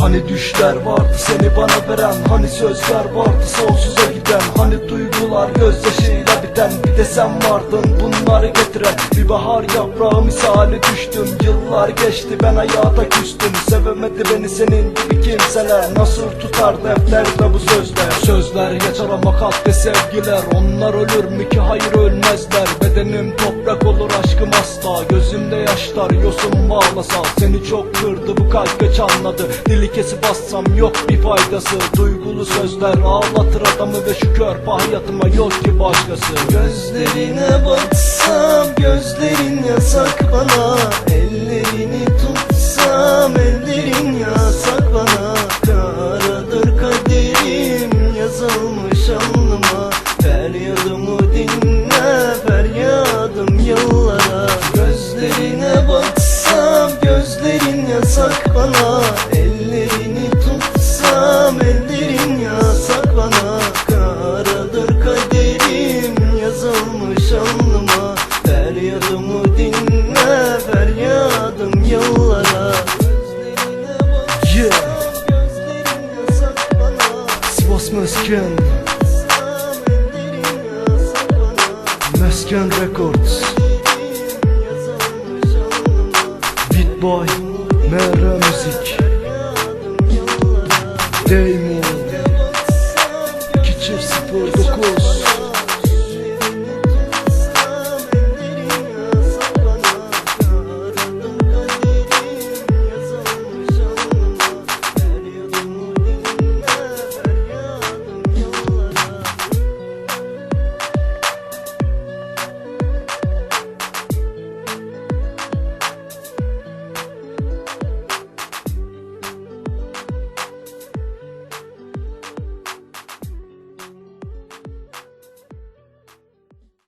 Hani düşler vardı seni bana veren. Hani sözler vardı sonsuza giden. Hani duygular gözyaşıyla biten. Bir de sen vardın bunları getiren. Bir bahar yaprağı misali düştüm Yıllar geçti ben hayata küstüm. Sevemedi beni senin gibi kimseler. Nasıl tutar defterde bu sözler? Sözler geçer ama kalpte sevgiler. Onlar ölür mü ki? Hayır ölmezler Gözümde yaşlar yosun bağlasa Seni çok kırdı bu kalp geç anladı. Dili kesip bassam yok bir faydası. Duygulu sözler ağlatır adamı Ve şu kör hayatıma yok ki başkası. Gözlerine baksam gözlerin yasak bana bana Ellerini tutsam ellerin yasak bana. Karadır kaderim yazılmış alnıma. Feryadımı dinle feryadım yıllara Yeah. Sivas Mesken. Mesken Records. Beat Boy Mera Müzik. Değil